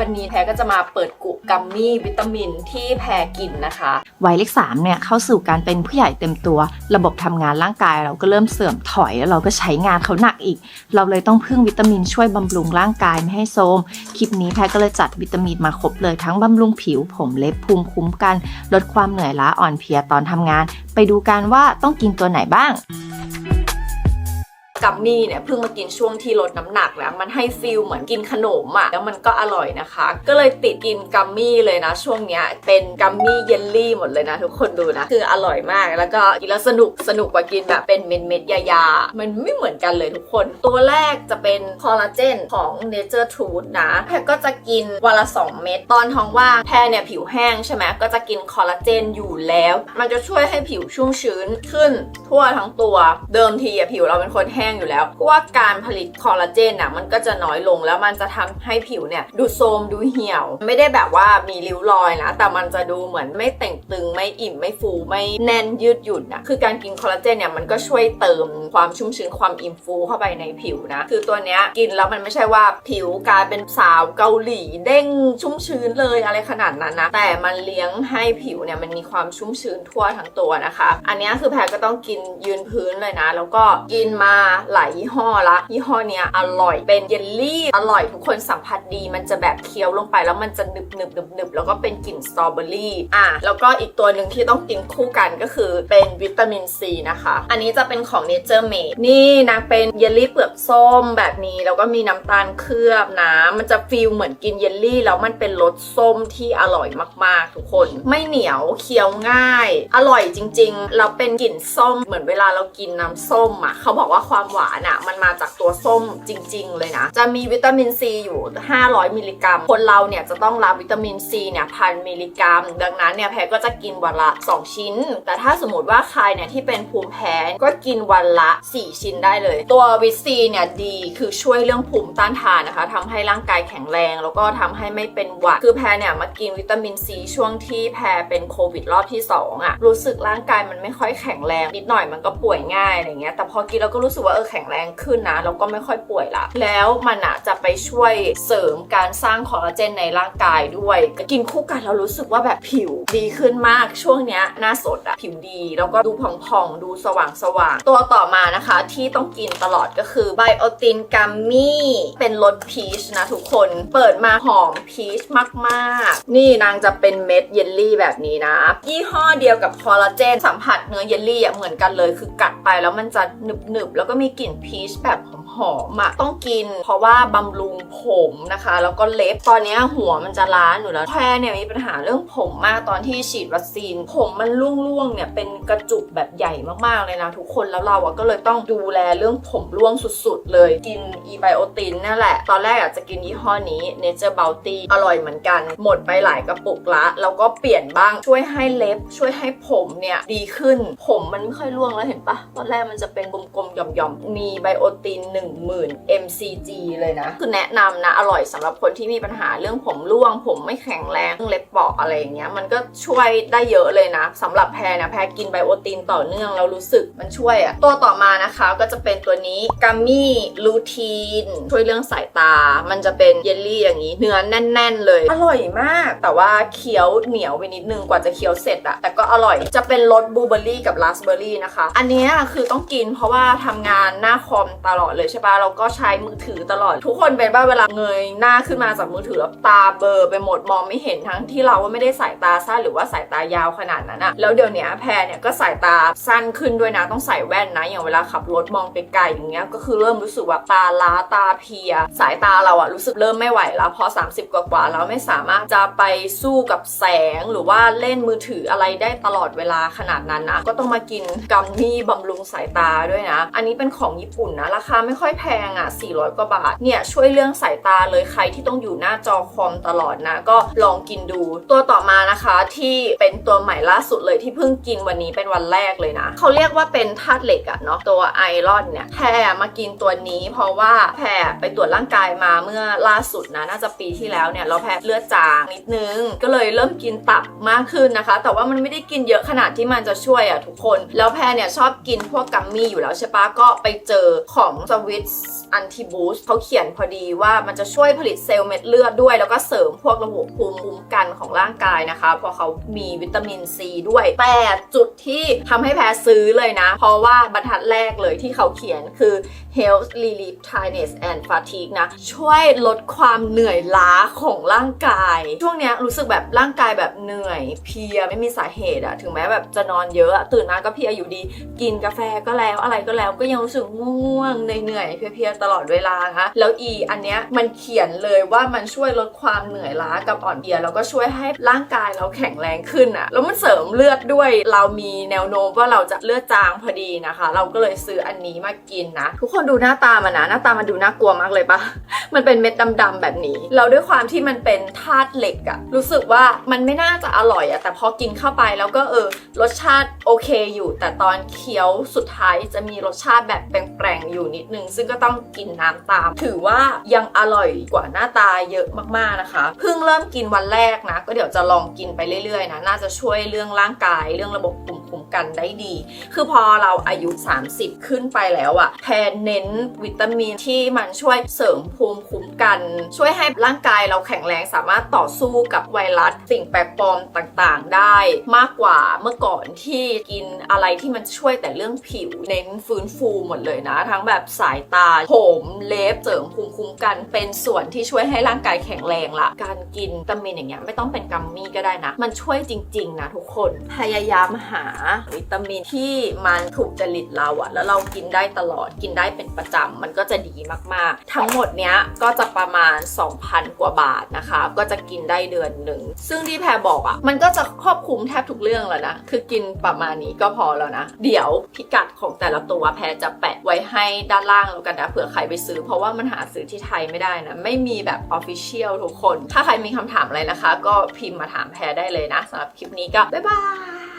วันนี้แพรก็จะมาเปิดกุกัมมี่วิตามินที่แพรกินนะคะ วัยเลขสามเนี่ยเข้าสู่การเป็นผู้ใหญ่เต็มตัว ระบบทำงานร่างกายเราก็เริ่มเสื่อมถอยแล้วเราก็ใช้งานเขาหนักอีก เราเลยต้องพึ่งวิตามินช่วยบำรุงร่างกายไม่ให้โทมคลิปนี้แพรก็เลยจัดวิตามินมาครบเลยทั้งบำรุงผิว ผมเล็บภูมิคุ้มกัน ลดความเหนื่อยล้าอ่อนเพลียตอนทำงาน ไปดูกันว่าต้องกินตัวไหนบ้าง กัมมี่เนี่ยเพิ่งมากินช่วงที่ลดน้ำหนักแล้วมันให้ฟิลเหมือนกินขนมอะ่ะแล้วมันก็อร่อยนะคะ ก็เลยติดกินกัมมี่เลยนะ ช่วงเนี้ยเป็นกัมมี่เยลลี่หมดเลยนะ ทุกคนดูนะ คืออร่อยมากแล้วก็กินแล้วสนุกสนุกกว่ากินแบบเป็นเม็ดเม็ดๆยาๆมันไม่เหมือนกันเลยทุกคน ตัวแรกจะเป็นคอลลาเจนของ Nature Truth นะแพรก็จะกินวันละ 2 เม็ดตอนท้องว่างแพรเนี่ยผิวแห้งใช่ไหมก็จะกินคอลลาเจนอยู่แล้ว มันจะช่วยให้ผิวชุ่มชื้นขึ้นทั่วทั้งตัวเดิมทีอะผิวเราเป็นคนแห้งอยู่แล้ว เพราะว่าการผลิตคอลลาเจนน่ะมันก็จะน้อยลงแล้วมันจะทำให้ผิวเนี่ยดูโทรมดูเหี่ยว ไม่ได้แบบว่ามีริ้วรอยนะ แต่มันจะดูเหมือนไม่เต่งตึงไม่อิ่มไม่ฟูไม่แน่นยืดหยุ่นนะคือการกินคอลลาเจนเนี่ยมันก็ช่วยเติมความชุ่มชื้นความอิ่มฟูเข้าไปในผิวนะ คือตัวเนี้ยกินแล้วมันไม่ใช่ว่าผิวกลายเป็นสาวเกาหลีเด้งชุ่มชื้นเลยอะไรขนาดนั้นนะ แต่มันเลี้ยงให้ผิวเนี่ยมันมีความชุ่มชื้นทั่วทั้งตัวนะคะ อันนี้คือแพรก็ต้องกินยืนพื้นเลยนะ แล้วก็กินมาหลายยี่ห้อละ ยี่ห้อเนี้ยอร่อยเป็นเยลลี่อร่อยทุกคนสัมผัสดี มันจะแบบเคี้ยวลงไปแล้วมันจะหนึบหนึบหนึบหนึบแล้วก็เป็นกลิ่นสตรอเบอรี่อะแล้วก็อีกตัวหนึ่งที่ต้องกินคู่กันก็คือเป็นวิตามินซีนะคะ อันนี้จะเป็นของ Nature Made นี่นะเป็นเยลลี่เปลือกส้มแบบนี้ แล้วก็มีน้ำตาลเคลือบนะ มันจะฟีลเหมือนกินเยลลี่แล้วมันเป็นรสส้มที่อร่อยมากๆ ทุกคน ไม่เหนียวเคี้ยวง่าย อร่อยจริงๆแล้วเป็นกลิ่นส้มเหมือนเวลาเรากินน้ำส้มอะเขาบอกว่าความหวานอะมันมาจากตัวส้มจริง ๆ เลยนะ จะมีวิตามินซีอยู่ 500 มิลลิกรัม คนเราเนี่ยจะต้องรับวิตามินซีเนี่ยพันมิลลิกรัม ดังนั้นเนี่ยแพรก็จะกินวันละ 2 ชิ้น แต่ถ้าสมมติว่าใครเนี่ยที่เป็นภูมิแพ้ก็กินวันละ 4 ชิ้นได้เลย ตัววิตซีเนี่ยดีคือช่วยเรื่องภูมิต้านทานนะคะทำให้ร่างกายแข็งแรง แล้วก็ทำให้ไม่เป็นหวัดคือแพรเนี่ยมากินวิตามินซีช่วงที่แพรเป็นโควิดรอบที่2อะ่ะรู้สึกร่างกายมันไม่ค่อยแข็งแรงนิดหน่อยมันก็ป่วยง่ายอะไรเงี้ยแต่พอกินแล้วก็รู้สึกว่าเออแข็งแรงขึ้นนะแล้วก็ไม่ค่อยป่วยละแล้วมันอะจะไปช่วยเสริมการสร้างคอลลาเจนในร่างกายด้วย กินคู่กันแล้วรู้สึกว่าแบบผิวดีขึ้นมากช่วงเนี้ยหน้าสดอะผิวดีแล้วก็ดูผ่องๆ ดูสว่างสว่างตัวต่อมานะคะที่ต้องกินตลอดก็คือไบโอตินกัมมี่เป็นรสพีชนะทุกคนเปิดมาหอมพีชมากๆ นี่นางจะเป็นเม็ดเยลลี่แบบนี้นะ ยี่ห้อเดียวกับคอลลาเจนสัมผัสเนื้อเยลลี่อะเหมือนกันเลยคือกัดไปแล้วมันจะหนึบๆแล้วก็มีกลิ่นพีชแบบห อมอะต้องกิน เพราะว่าบำรุงผมนะคะ แล้วก็เล็บตอนนี้หัวมันจะล้านอยู่แล้วแพรเนี่ยมีปัญหาเรื่องผมมากตอนที่ฉีดวัคซีน ผมมันร่วงๆเนี่ยเป็นกระจุกแบบใหญ่มากๆเลยนะทุกคนแล้วเราอะก็เลยต้องดูแลเรื่องผมร่วงสุดๆ เลยกินอีไบโอตินนั่นแหละ ตอนแรกอะจะกินยี่ห้อนี้ Nature Bounty อร่อยเหมือนกัน หมดไปหลายกระปุกละ แล้วก็เปลี่ยนบ้างช่วยให้เล็บ ช่วยให้ผมเนี่ยดีขึ้น ผมมันไม่ค่อยร่วงแล้วเห็นปะตอนแรกมันจะเป็นกลมๆหย่อมๆมีไบโอตินหนึ่ง10,000 mcg เลยนะ คือแนะนำนะ อร่อยสำหรับคนที่มีปัญหาเรื่องผมร่วง ผมไม่แข็งแรงเรื่องเล็บเปราะอะไรอย่างเงี้ยมันก็ช่วยได้เยอะเลยนะสำหรับแพรนะ แพรกินไบโอตินต่อเนื่องแล้วรู้สึกมันช่วยอะตัวต่อมานะคะก็จะเป็นตัวนี้กัมมี่ลูทีนช่วยเรื่องสายตา มันจะเป็นเยลลี่อย่างนี้ เนื้อแน่น ๆ เลย อร่อยมาก แต่ว่าเคี้ยวเหนียวไปนิดนึงกว่าจะเคี้ยวเสร็จอะแต่ก็อร่อยจะเป็นรสบลูเบอร์รี่กับราสเบอร์รี่นะคะ อันเนี้ยคือต้องกินเพราะว่าทำงานหน้าคอมตลอดเลยใช่ปะเราก็ใช้มือถือตลอด ทุกคนเป็นบ้าเวลาเงยหน้าขึ้นมาจากมือถือแล้วตาเบลอไปหมดมองไม่เห็นทั้งที่เราว่าไม่ได้สายตาสั้นหรือว่าสายตายาวขนาดนั้นอะแล้วเดี๋ยวนี้แพรเนี่ยก็สายตาสั้นขึ้นด้วยนะต้องใส่แว่นนะ อย่างเวลาขับรถมองไกลๆอย่างเงี้ยก็คือเริ่มรู้สึกว่าตาล้าตาเพีย สายตาเราอะรู้สึกเริ่มไม่ไหวแล้วพอ 30 กว่าๆแล้วไม่สามารถจะไปสู้กับแสงหรือว่าเล่นมือถืออะไรได้ตลอดเวลาขนาดนั้นนะก็ต้องมากินกัมมี่บำรุงสายตาด้วยนะ อันนี้เป็นของญี่ปุ่นนะราคาไม่ค่อยแพงอะ 400 กว่าบาท เนี่ยช่วยเรื่องสายตาเลยใครที่ต้องอยู่หน้าจอคอมตลอดนะ ก็ลองกินดู ตัวต่อมานะคะที่เป็นตัวใหม่ล่าสุดเลยที่เพิ่งกินวันนี้เป็นวันแรกเลยนะ เขาเรียกว่าเป็นธาตุเหล็กอะเนาะตัวไอรอนเนี่ยแพรมากินตัวนี้ เพราะว่าแพรไปตรวจร่างกายมาเมื่อล่าสุดนะน่าจะปีที่แล้วเนี่ยเราแพ้เลือดจางนิดนึง ก็เลยเริ่มกินตับมากขึ้นนะคะ แต่ว่ามันไม่ได้กินเยอะขนาดที่มันจะช่วยอะทุกคน แล้วแพรเนี่ยชอบกินพวกกัมมี่อยู่แล้วใช่ปะก็ไปเจอของสววิตอันติบูสเขาเขียนพอดีว่ามันจะช่วยผลิตเซลล์เม็ดเลือดด้วย แล้วก็เสริมพวกระบบภูมิคุ้มกันของร่างกายนะคะ เพราะเขามีวิตามินซีด้วย แต่จุดที่ทำให้แพ้ซื้อเลยนะ เพราะว่าบรรทัดแรกเลยที่เขาเขียนคือ health relief tiredness and fatigue นะ ช่วยลดความเหนื่อยล้าของร่างกาย ช่วงนี้รู้สึกแบบร่างกายแบบเหนื่อยเพลียไม่มีสาเหตุอะถึงแม้แบบจะนอนเยอะตื่นมาก็เพลียอยู่ดี กินกาแฟก็แล้วอะไรก็แล้วก็ยังรู้สึกง่วงเหนื่อยๆเพลียๆตลอดเวลาคะแล้วอีอันเนี้ยมันเขียนเลยว่ามันช่วยลดความเหนื่อยล้ากับอ่อนเพลียแล้วก็ช่วยให้ร่างกายเราแข็งแรงขึ้นอะแล้วมันเสริมเลือดด้วยเรามีแนวโน้มว่าเราจะเลือดจางพอดีนะคะ เราก็เลยซื้ออันนี้มากินนะ ทุกคนดูหน้าตามันนะหน้าตามันดูน่ากลัวมากเลยปะมันเป็นเม็ดดำๆแบบนี้เราด้วยความที่มันเป็นธาตุเหล็กอะรู้สึกว่ามันไม่น่าจะอร่อยอะแต่พอกินเข้าไปแล้วก็เออรสชาติ โอเคอยู่ แต่ตอนเคี้ยวสุดท้ายจะมีรสชาติแบบแปลงๆอยู่นิดนึง ซึ่งก็ต้องกินน้ำตาม ถือว่ายังอร่อยกว่าหน้าตาเยอะมากๆนะคะ เพิ่งเริ่มกินวันแรกนะ ก็เดี๋ยวจะลองกินไปเรื่อยๆนะ น่าจะช่วยเรื่องร่างกายเรื่องระบบภูมิคุ้ม กันได้ดี คือพอเราอายุ 30 ขึ้นไปแล้วอะแทนเน้นวิตามินที่มันช่วยเสริมภูมิคุ้มกัน ช่วยให้ร่างกายเราแข็งแรงสามารถต่อสู้กับไวรัสสิ่งแปลกปลอมต่างๆ ได้มากกว่าเมื่อก่อนที่กินอะไรที่มันช่วยแต่เรื่องผิวเน้นฟื้นฟูหมดเลยนะ ทั้งแบบสายตาผมเล็บเสริมภูมิคุ้มกัน เป็นส่วนที่ช่วยให้ร่างกายแข็งแรงละการกินวิตามินอย่างเงี้ยไม่ต้องเป็นกัมมี่ก็ได้นะ มันช่วยจริง ๆ นะทุกคนพยายามหาวิตามินที่มันถูกจริตเราอะแล้วเรากินได้ตลอดกินได้เป็นประจำมันก็จะดีมากๆ ทั้งหมดเนี้ยก็จะประมาณ 2,000 กว่าบาทนะคะ ก็จะกินได้เดือนหนึ่ง ซึ่งที่แพรบอกอะมันก็จะครอบคลุมแทบทุกเรื่องแล้วนะ คือกินประมาณนี้ก็พอแล้วนะ เดี๋ยวพิกัดของแต่ละตัวแพรจะแปะไว้ให้ด้านล่างแล้วกันนะเผื่อใครไปซื้อ เพราะว่ามันหาซื้อที่ไทยไม่ได้นะ ไม่มีแบบ Official ทุกคน ถ้าใครมีคำถามอะไรนะคะ ก็พิมพ์มาถามแพรได้เลยนะสำหรับคลิปนี้ก็บ๊ายบาย